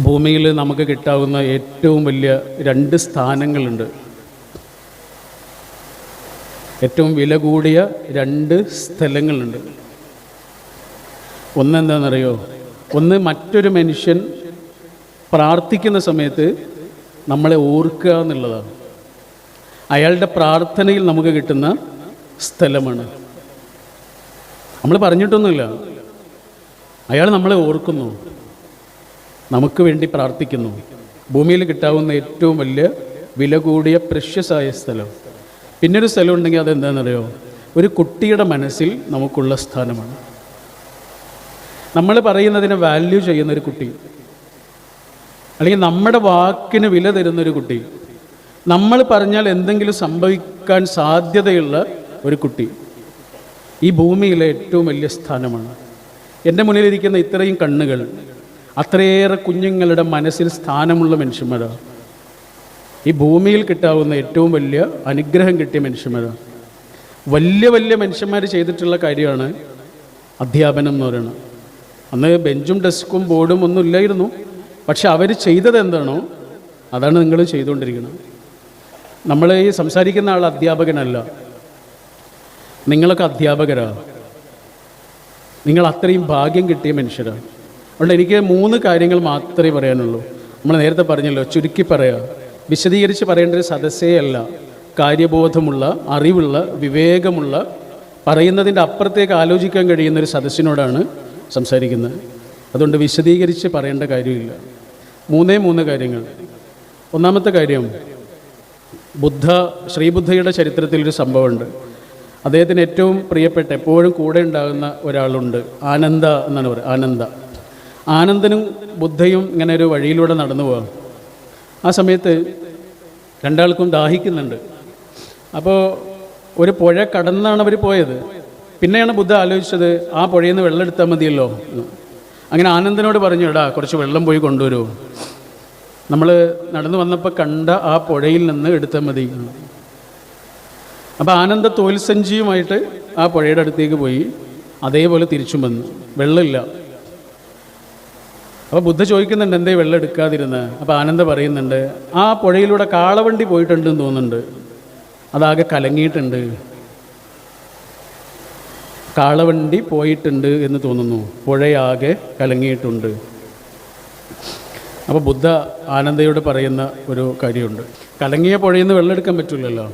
ഭൂമിയിൽ നമുക്ക് കിട്ടാവുന്ന ഏറ്റവും വലിയ രണ്ട് സ്ഥാനങ്ങളുണ്ട്. ഏറ്റവും വില കൂടിയ രണ്ട് സ്ഥലങ്ങളുണ്ട്. ഒന്നെന്താണെന്നറിയോ ഒന്ന് മറ്റൊരു മനുഷ്യൻ പ്രാർത്ഥിക്കുന്ന സമയത്ത് നമ്മളെ ഓർക്കുക എന്നുള്ളതാണ്. അയാളുടെ പ്രാർത്ഥനയിൽ നമുക്ക് കിട്ടുന്ന സ്ഥലമാണ്. നമ്മൾ പറഞ്ഞിട്ടൊന്നുമില്ല. അയാൾ നമ്മളെ ഓർക്കുന്നു. നമുക്ക് വേണ്ടി പ്രാർത്ഥിക്കുന്നു. ഭൂമിയിൽ കിട്ടാവുന്ന ഏറ്റവും വലിയ വില കൂടിയ പ്രഷ്യസായ സ്ഥലം. പിന്നൊരു സ്ഥലം ഉണ്ടെങ്കിൽ അതെന്താണെന്നറിയോ? ഒരു കുട്ടിയുടെ മനസ്സിൽ നമുക്കുള്ള സ്ഥാനമാണ്. നമ്മൾ പറയുന്നതിനെ വാല്യൂ ചെയ്യുന്ന ഒരു കുട്ടി. അല്ലെങ്കിൽ നമ്മുടെ വാക്കിന് വില തരുന്നൊരു കുട്ടി. നമ്മൾ പറഞ്ഞാൽ എന്തെങ്കിലും സംഭവിക്കാൻ സാധ്യതയുള്ള ഒരു കുട്ടി. ഈ ഭൂമിയിലെ ഏറ്റവും വലിയ സ്ഥാനമാണ്. എന്റെ മുന്നിലിരിക്കുന്ന ഇത്രയും കണ്ണുകൾ. അത്രയേറെ കുഞ്ഞുങ്ങളുടെ മനസ്സിൽ സ്ഥാനമുള്ള മനുഷ്യന്മാരാണ് ഈ ഭൂമിയിൽ കിട്ടാവുന്ന ഏറ്റവും വലിയ അനുഗ്രഹം കിട്ടിയ മനുഷ്യന്മാരാണ് വലിയ വലിയ മനുഷ്യന്മാർ ചെയ്തിട്ടുള്ള കാര്യമാണ് അധ്യാപനം എന്ന് പറയുന്നത്. അന്ന് ബെഞ്ചും ഡെസ്കും ബോർഡും ഒന്നും ഇല്ലായിരുന്നു. പക്ഷെ അവർ ചെയ്തത് എന്താണോ അതാണ് നിങ്ങൾ ചെയ്തുകൊണ്ടിരിക്കുന്നത്. നമ്മൾ ഈ സംസാരിക്കുന്ന ആൾ അധ്യാപകനല്ല. നിങ്ങളൊക്കെ അധ്യാപകരാണ് നിങ്ങൾ അത്രയും ഭാഗ്യം കിട്ടിയ മനുഷ്യരാണ് അതുകൊണ്ട് എനിക്ക് മൂന്ന് കാര്യങ്ങൾ മാത്രമേ പറയാനുള്ളൂ. നമ്മൾ നേരത്തെ പറഞ്ഞല്ലോ ചുരുക്കി പറയാം. വിശദീകരിച്ച് പറയേണ്ട ഒരു സദസ്സേ അല്ല. കാര്യബോധമുള്ള അറിവുള്ള വിവേകമുള്ള പറയുന്നതിന്റെ അപ്പുറത്തേക്ക് ആലോചിക്കാൻ കഴിയുന്ന ഒരു സദസ്സിനോടാണ് സംസാരിക്കുന്നത്. അതുകൊണ്ട് വിശദീകരിച്ച് പറയേണ്ട കാര്യമില്ല. മൂന്നേ മൂന്ന് കാര്യങ്ങൾ. ഒന്നാമത്തെ കാര്യം ബുദ്ധ ശ്രീബുദ്ധയുടെ ചരിത്രത്തിൽ ഒരു സംഭവമുണ്ട്. അദ്ദേഹത്തിന് ഏറ്റവും പ്രിയപ്പെട്ട എപ്പോഴും കൂടെ ഉണ്ടാകുന്ന ഒരാളുണ്ട്. ആനന്ദ എന്നാണ് പറയുക. ആനന്ദ. ആനന്ദനും ബുദ്ധയും ഇങ്ങനെ ഒരു വഴിയിലൂടെ നടന്നു പോകാം ആ സമയത്ത് രണ്ടാൾക്കും ദാഹിക്കുന്നുണ്ട്. അപ്പോൾ ഒരു പുഴ കടന്നാണ് അവർ പോയത്. പിന്നെയാണ് ബുദ്ധ ആലോചിച്ചത് ആ പുഴയിൽ നിന്ന് വെള്ളം എടുത്താൽ മതിയല്ലോ. അങ്ങനെ ആനന്ദനോട് പറഞ്ഞു എടാ കുറച്ച് വെള്ളം പോയി കൊണ്ടുവരൂ. നമ്മൾ നടന്നു വന്നപ്പോൾ കണ്ട ആ പുഴയിൽ നിന്ന് എടുത്താൽ മതി. അപ്പോൾ ആനന്ദ തോൽസഞ്ചിയുമായിട്ട് ആ പുഴയുടെ അടുത്തേക്ക് പോയി. അതേപോലെ തിരിച്ചും വന്നു. വെള്ളമില്ല. അപ്പോൾ ബുദ്ധ ചോദിക്കുന്നുണ്ട് എന്തേ വെള്ളം എടുക്കാതിരുന്ന്? അപ്പോൾ ആനന്ദ പറയുന്നുണ്ട് ആ പുഴയിലൂടെ കാളവണ്ടി പോയിട്ടുണ്ടെന്ന് തോന്നുന്നുണ്ട്. അതാകെ കലങ്ങിയിട്ടുണ്ട്. കാളവണ്ടി പോയിട്ടുണ്ട് എന്ന് തോന്നുന്നു. പുഴയാകെ കലങ്ങിയിട്ടുണ്ട്. അപ്പോൾ ബുദ്ധ ആനന്ദയോട് പറയുന്ന ഒരു കാര്യമുണ്ട്. കലങ്ങിയ പുഴയിൽ നിന്ന് വെള്ളം എടുക്കാൻ പറ്റില്ലല്ലോ.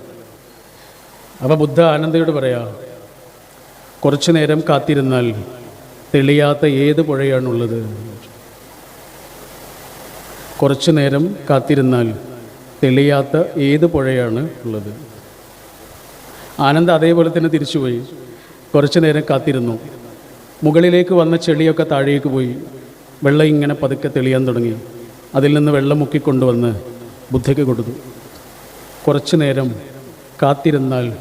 അപ്പോൾ ബുദ്ധ ആനന്ദയോട് പറയാ കുറച്ചു നേരം കാത്തിരുന്നാൽ തെളിയാത്ത ഏത് പുഴയാണുള്ളത്? കുറച്ചു നേരം കാത്തിരുന്നാൽ തെളിയാത്ത ഏത് പുഴയാണ് ഉള്ളത്? ആനന്ദ അതേപോലെ തന്നെ തിരിച്ചുപോയി. കുറച്ചു നേരം കാത്തിരുന്നു. മുകളിലേക്ക് വന്ന ചെളിയൊക്കെ താഴേക്ക് പോയി. വെള്ളം ഇങ്ങനെ പതുക്കെ തെളിയാൻ തുടങ്ങി. അതിൽ നിന്ന് വെള്ളം മുക്കിക്കൊണ്ടുവന്ന് ബുദ്ധയ്ക്ക് കൊടുത്തു. കുറച്ചു നേരം കാത്തിരുന്നാൽ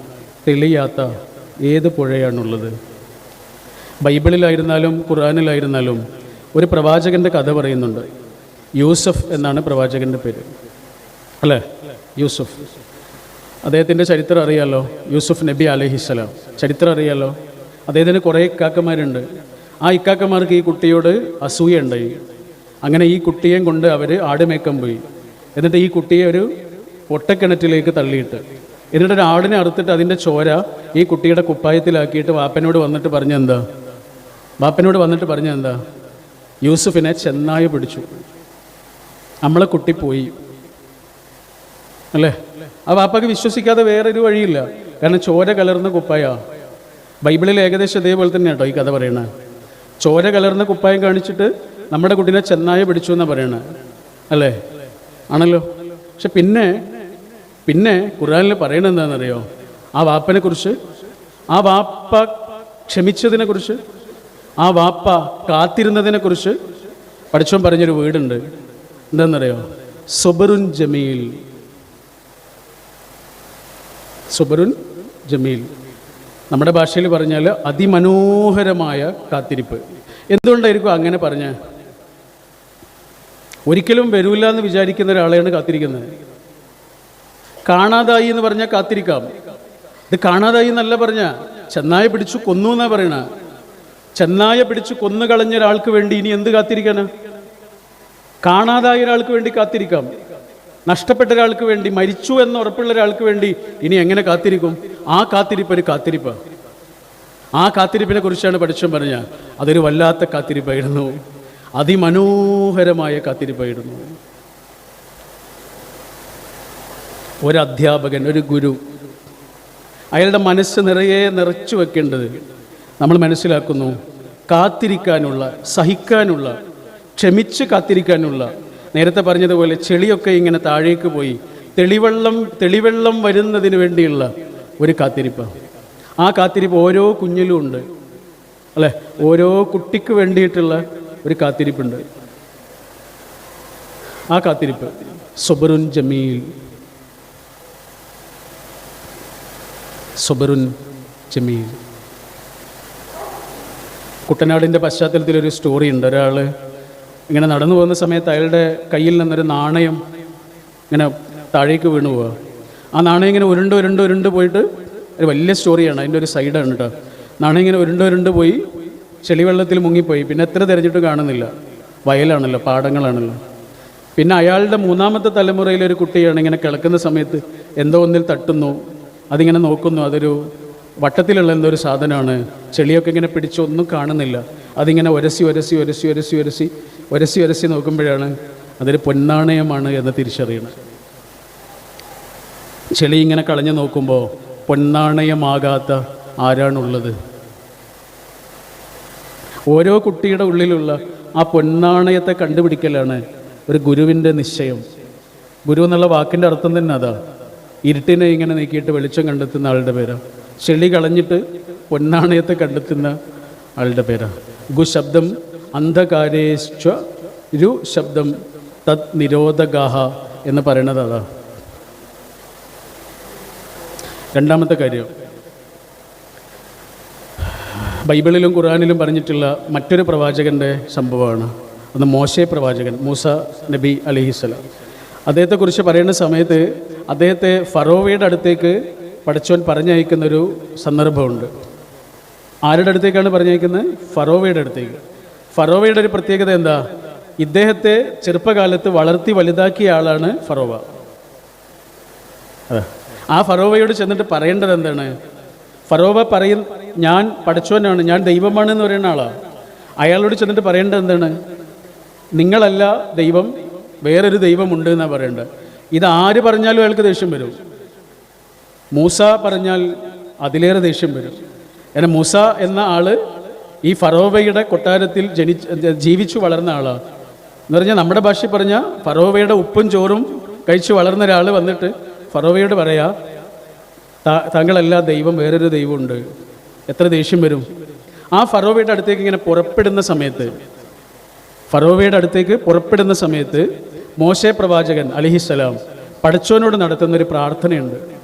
തെളിയാത്ത ഏത് പുഴയാണുള്ളത്? ബൈബിളിലായിരുന്നാലും ഖുറാനിലായിരുന്നാലും ഒരു പ്രവാചകന്റെ കഥ പറയുന്നുണ്ട്. യൂസഫ് എന്നാണ് പ്രവാചകന്റെ പേര്. അല്ലേ? യൂസഫ്. അദ്ദേഹത്തിന്റെ ചരിത്രം അറിയാലോ? യൂസുഫ് നബി അലഹിസ്സലാം ചരിത്രം അറിയാലോ? അദ്ദേഹത്തിന് കുറേ ഇക്കാക്കന്മാരുണ്ട്. ആ ഇക്കാക്കന്മാർക്ക് ഈ കുട്ടിയോട് അസൂയ ഉണ്ടായി. അങ്ങനെ ഈ കുട്ടിയെയും കൊണ്ട് അവർ ആടുമേക്കാൻ പോയി. എന്നിട്ട് ഈ കുട്ടിയെ ഒരു ഒട്ടക്കിണറ്റിലേക്ക് തള്ളിയിട്ട്. എന്നിട്ട് ഒരു ആടിനെ അറുത്തിട്ട് അതിന്റെ ചോര ഈ കുട്ടിയുടെ കുപ്പായത്തിലാക്കിയിട്ട് വാപ്പനോട് വന്നിട്ട് പറഞ്ഞെന്താ? വാപ്പനോട് വന്നിട്ട് പറഞ്ഞെന്താ? യൂസുഫിനെ ചെന്നായ പിടിച്ചു. നമ്മളെ കുട്ടി പോയി. അല്ലേ? ആ വാപ്പക്ക് വിശ്വസിക്കാതെ വേറൊരു വഴിയില്ല. കാരണം ചോര കലർന്ന കുപ്പായ. ബൈബിളിൽ ഏകദേശം ഇതേപോലെ തന്നെ കേട്ടോ ഈ കഥ പറയണേ. ചോര കലർന്ന കുപ്പായം കാണിച്ചിട്ട് നമ്മുടെ കുട്ടീനെ ചെന്നായ പിടിച്ചു എന്നാണ് പറയണേ. അല്ലേ? ആണല്ലോ? പക്ഷെ പിന്നെ പിന്നെ ഖുറാനിൽ പറയണത് എന്താണെന്നറിയോ? ആ വാപ്പനെ കുറിച്ച് ആ വാപ്പ ക്ഷമിച്ചതിനെ കുറിച്ച് ആ വാപ്പ കാത്തിരുന്നതിനെ കുറിച്ച് പഠിച്ചോൻ പറഞ്ഞൊരു വീടുണ്ട്. എന്താണെന്നറിയോ? സുബറുൻ ജമീൽ. സുബറുൻ ജമീൽ. നമ്മുടെ ഭാഷയിൽ പറഞ്ഞാൽ അതിമനോഹരമായ കാത്തിരിപ്പ്. എന്തുകൊണ്ടായിരിക്കും അങ്ങനെ പറഞ്ഞ? ഒരിക്കലും വരൂല എന്ന് വിചാരിക്കുന്ന ഒരാളെയാണ് കാത്തിരിക്കുന്നത്. കാണാതായി എന്ന് പറഞ്ഞാൽ കാത്തിരിക്കാം. ഇത് കാണാതായി എന്നല്ല പറഞ്ഞ. ചെന്നായ പിടിച്ചു കൊന്നു എന്നാ പറയണ. ചെന്നായ പിടിച്ചു കൊന്നു കളഞ്ഞ ഒരാൾക്ക് വേണ്ടി ഇനി എന്ത് കാത്തിരിക്കാനാ? കാണാതായ ഒരാൾക്ക് വേണ്ടി കാത്തിരിക്കാം. നഷ്ടപ്പെട്ട ഒരാൾക്ക് വേണ്ടി മരിച്ചു എന്ന് ഉറപ്പുള്ള ഒരാൾക്ക് വേണ്ടി ഇനി എങ്ങനെ കാത്തിരിക്കും? ആ കാത്തിരിപ്പ് ഒരു കാത്തിരിപ്പ്. ആ കാത്തിരിപ്പിനെ കുറിച്ചാണ് പഠിച്ചു പറഞ്ഞ. അതൊരു വല്ലാത്ത കാത്തിരിപ്പായിരുന്നു. അതിമനോഹരമായ കാത്തിരിപ്പായിരുന്നു. ഒരു അധ്യാപകൻ ഒരു ഗുരു അയാളുടെ മനസ്സ് നിറയെ നിറച്ചു വെക്കേണ്ടത് നമ്മൾ മനസ്സിലാക്കുന്നു. കാത്തിരിക്കാനുള്ള സഹിക്കാനുള്ള ക്ഷമിച്ച് കാത്തിരിക്കാനുള്ള. നേരത്തെ പറഞ്ഞതുപോലെ ചെളിയൊക്കെ ഇങ്ങനെ താഴേക്ക് പോയി തെളിവെള്ളം തെളിവെള്ളം വരുന്നതിന് വേണ്ടിയുള്ള ഒരു കാത്തിരിപ്പ്. ആ കാത്തിരിപ്പ് ഓരോ കുഞ്ഞിലും ഉണ്ട്. അല്ലേ? ഓരോ കുട്ടിക്ക് വേണ്ടിയിട്ടുള്ള ഒരു കാത്തിരിപ്പുണ്ട്. ആ കാത്തിരിപ്പ്. സുബറുൻ ജമീൽ. സുബറുൻ ജമീൽ. കുട്ടനാടിന്റെ പശ്ചാത്തലത്തിൽ ഒരു സ്റ്റോറി ഉണ്ട്. ഒരാൾ ഇങ്ങനെ നടന്നു പോകുന്ന സമയത്ത് അയാളുടെ കയ്യിൽ നിന്നൊരു നാണയം ഇങ്ങനെ താഴേക്ക് വീണു പോവുക ആ നാണയം ഇങ്ങനെ ഉരുണ്ട് ഉരുണ്ട് ഉരുണ്ട് പോയിട്ട് ഒരു വലിയ സ്റ്റോറിയാണ്. അതിന്റെ ഒരു സൈഡാണ് കേട്ടോ നാണയം ഇങ്ങനെ ഉരുണ്ട് ഉരുണ്ട് പോയി ചെളിവെള്ളത്തിൽ മുങ്ങിപ്പോയി. പിന്നെ എത്ര തിരഞ്ഞിട്ട് കാണുന്നില്ല. വയലാണല്ലോ പാടങ്ങളാണല്ലോ. പിന്നെ അയാളുടെ മൂന്നാമത്തെ തലമുറയിലെ ഒരു കുട്ടിയാണ് ഇങ്ങനെ കിടക്കുന്ന സമയത്ത് എന്തോ ഒന്നിൽ തട്ടുന്നു. അതിങ്ങനെ നോക്കുന്നു. അതൊരു വട്ടത്തിലുള്ള എന്തോ ഒരു സാധനമാണ്. ചെളിയൊക്കെ ഇങ്ങനെ പിടിച്ചൊന്നും കാണുന്നില്ല. അതിങ്ങനെ ഒരസി ഒരസി ഒരസി ഒരസി ഒരസി ഒരസി ഒരസി നോക്കുമ്പോഴാണ് അതൊരു പൊന്നാണയമാണ് എന്ന് തിരിച്ചറിയണം ചെളി ഇങ്ങനെ കളഞ്ഞു നോക്കുമ്പോൾ പൊന്നാണയമാകാത്ത ആരാണുള്ളത്? ഓരോ കുട്ടിയുടെ ഉള്ളിലുള്ള ആ പൊന്നാണയത്തെ കണ്ടുപിടിക്കലാണ് ഒരു ഗുരുവിന്റെ നിശ്ചയം. ഗുരു എന്നുള്ള വാക്കിന്റെ അർത്ഥം തന്നെ അതാ. ഇരുട്ടിനെ ഇങ്ങനെ നീക്കിയിട്ട് വെളിച്ചം കണ്ടെത്തുന്ന ആളുടെ പേരാ. ചെളി കളഞ്ഞിട്ട് പൊന്നാണയത്തെ കണ്ടെത്തുന്ന ആളുടെ പേരാ. ഗു ശബ്ദം അന്ധകാരേശ്വ രു ശബ്ദം തത് നിരോധഗാഹ എന്ന് പറയണത് അതാ. രണ്ടാമത്തെ കാര്യം. ബൈബിളിലും ഖുറാനിലും പറഞ്ഞിട്ടുള്ള മറ്റൊരു പ്രവാചകന്റെ സംഭവമാണ്. അന്ന് മോശെ പ്രവാചകൻ മൂസ നബി അലിഹിസ്സലാം അദ്ദേഹത്തെക്കുറിച്ച് പറയുന്ന സമയത്ത് അദ്ദേഹത്തെ ഫറോവയുടെ അടുത്തേക്ക് പഠിച്ചോൻ പറഞ്ഞയക്കുന്നൊരു സന്ദർഭമുണ്ട്. ആരുടെ അടുത്തേക്കാണ് പറഞ്ഞയക്കുന്നത്? ഫറോവയുടെ അടുത്തേക്ക്. ഫറോവയുടെ ഒരു പ്രത്യേകത എന്താ? ഇദ്ദേഹത്തെ ചെറുപ്പകാലത്ത് വളർത്തി വലുതാക്കിയ ആളാണ് ഫറോവ. ആ ഫറോവയോട് ചെന്നിട്ട് പറയേണ്ടത് എന്താണ്? ഫറോവ പറയും ഞാൻ പഠിച്ചവനാണ് ഞാൻ ദൈവമാണ് എന്ന് പറയുന്ന ആളാണ് അയാളോട് ചെന്നിട്ട് പറയേണ്ടത് എന്താണ്? നിങ്ങളല്ല ദൈവം വേറൊരു ദൈവമുണ്ട് എന്നാണ് പറയേണ്ടത്. ഇത് ആര് പറഞ്ഞാലും അയാൾക്ക് ദേഷ്യം വരും. മൂസ പറഞ്ഞാൽ അതിലേറെ ദേഷ്യം വരും. കാരണം മൂസ എന്ന ആൾ ഈ ഫറോവയുടെ കൊട്ടാരത്തിൽ ജനിച്ച് ജീവിച്ചു വളർന്ന ആളാണ് എന്ന് പറഞ്ഞാൽ നമ്മുടെ ഭാഷ പറഞ്ഞാൽ ഫറോവയുടെ ഉപ്പും ചോറും കഴിച്ചു വളർന്ന ഒരാൾ വന്നിട്ട് ഫറോവയോട് പറയാ "താ- താങ്കളല്ല ദൈവം വേറൊരു ദൈവമുണ്ട്. എത്ര ദേഷ്യം വരും? ആ ഫറോവയുടെ അടുത്തേക്ക് ഇങ്ങനെ പുറപ്പെടുന്ന സമയത്ത് ഫറോവയുടെ അടുത്തേക്ക് പുറപ്പെടുന്ന സമയത്ത് മോശെ പ്രവാചകൻ അലിഹിസ്സലാം പടച്ചോനോട് നടത്തുന്ന ഒരു പ്രാർത്ഥനയുണ്ട്.